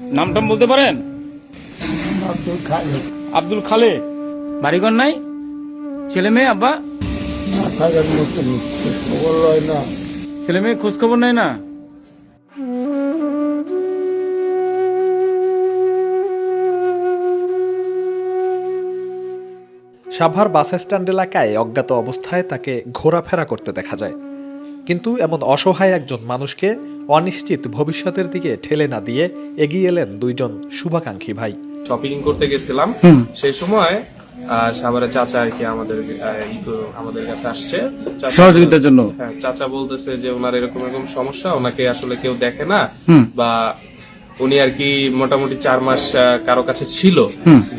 নামটাম বলতে পারেন? আব্দুল খালে বাড়িঘর নাই? ছেলে মেয়ে আব্বা? ছেলে মেয়ে খোঁজ খবর নেয় না? সাভার বাস স্ট্যান্ড এলাকায় অজ্ঞাত অবস্থায় তাকে ঘোরাফেরা করতে দেখা যায়। কিন্তু এমন অসহায় একজন মানুষকে অনিশ্চিত ভবিষ্যতের দিকে ঠেলে না দিয়ে এগিয়ে এলেন দুইজন শুভাকাঙ্ক্ষী ভাই। শপিং করতে গেছিলাম। সেই সময় আহ, সাভারের চাচা আর কি আমাদের আমাদের কাছে আসছে। সহযোগিতার জন্য। হ্যাঁ চাচা বলতেছে যে ওনার এরকম এরকম সমস্যা ওনাকে আসলে কেউ দেখে না বা উনি আর কি মোটামুটি চার মাস কারও কাছে ছিল।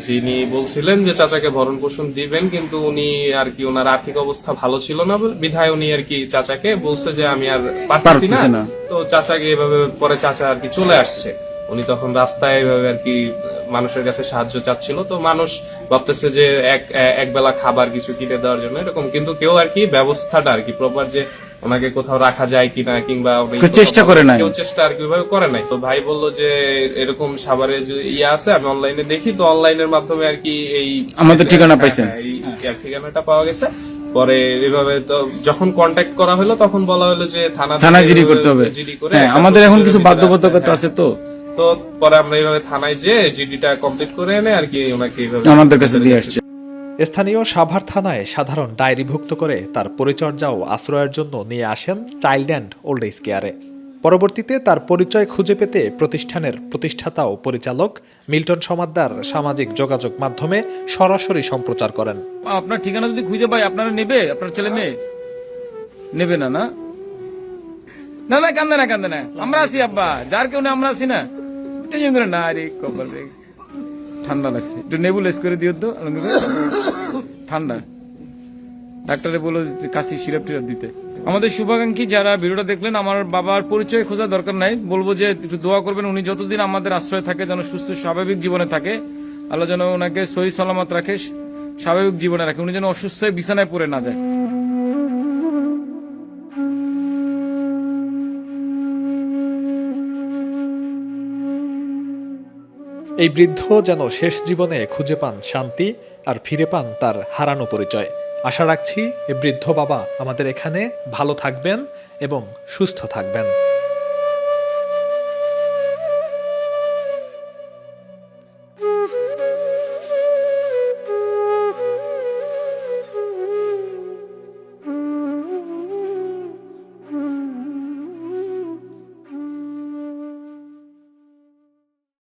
যিনি বলছিলেন যে চাচাকে ভরণ পোষণ দিবেন কিন্তু উনি আর কি ওনার আর্থিক অবস্থা ভালো ছিল না বিধায় উনি আর কি চাচাকে বলছে যে আমি আর পারতেছি না। তো চাচাকে এভাবে পরে চাচা আর কি চলে আসছে। উনি তখন রাস্তায় এভাবে আর কি মানুষের কাছে সাহায্য চাচ্ছিল। তো মানুষ ভাবতেছে যে এক এক বেলা খাবার কিছু কিনে দেওয়ার জন্য এরকম। কিন্তু কেউ আর কি ব্যবস্থাটা আর কি প্রপার যে ওনাকে কোথাও রাখা যায় কিনা কিংবা চেষ্টা করে নাই। কেউ চেষ্টা আর কি ওইভাবে করে নাই। তো ভাই বলল যে এরকম সাভারে যে ইয়ে আছে আমি অনলাইনে দেখি তো অনলাইনের মাধ্যমে আর কি এই আমাদের ঠিকানা হ্যাঁ, পাইছেন। হ্যাঁ, এই ঠিকানাটা পাওয়া গেছে। পরে এভাবে তো যখন কন্ট্যাক্ট করা হলো তখন বলা হলো যে থানা থানায় থেকে জিডি করতে হবে। হ্যাঁ আমাদের এখন কিছু বাধ্যবাধকতা আছে তো। তো পরে আমরা এইভাবে থানায় যেয়ে জিডিটা কমপ্লিট করে এনে আর কি ওনাকে এইভাবে আমাদের কাছে দিয়ে আসছে। স্থানীয় সাভার থানায় সাধারণ ডায়েরিভুক্ত করে তার পরিচর্যা ও আশ্রয়ের জন্য নিয়ে আসেন চাইল্ড অ্যান্ড ওল্ড এজ কেয়ারে। পরবর্তীতে তার পরিচয় খুঁজে পেতে প্রতিষ্ঠানের প্রতিষ্ঠাতা ও পরিচালক মিল্টন সমাদ্দার সামাজিক যোগাযোগ মাধ্যমে সরাসরি সম্প্রচার করেন। আপনার ঠিকানা যদি খুঁজে পাই, আপনারা নেবে? আপনার ছেলে মেয়ে? নেবে না না? না না, কান্দে না কান্দে না। আমরা আছি, আব্বা। যার কেউ না আমরা আছি না। টেনশন না, আরে, কপাল রে। ঠান্ডা লাগছে। একটু নেবুলাইজ করে দিও তো ঠান্ডা। ডাক্তারে বলো কাশি, সিরাপ টিরাপ দিতে। আমাদের শুভাকাঙ্ক্ষী যারা ভিডিওটা দেখলেন, আমার বাবার পরিচয় খোঁজার দরকার নাই। বলব যে একটু দোয়া করবেন, উনি যতদিন আমাদের আশ্রয় থাকে, যেন সুস্থ, স্বাভাবিক জীবনে থাকে। আল্লাহ যেন ওনাকে সহি সালামত রাখে, স্বাভাবিক জীবনে রাখে। উনি যেন অসুস্থ বিছানায় পড়ে না যায়। এই বৃদ্ধ যেন শেষ জীবনে খুঁজে পান শান্তি আর ফিরে পান তার হারানো পরিচয়। আশা রাখছি এই বৃদ্ধ বাবা আমাদের এখানে ভালো থাকবেন এবং সুস্থ থাকবেন।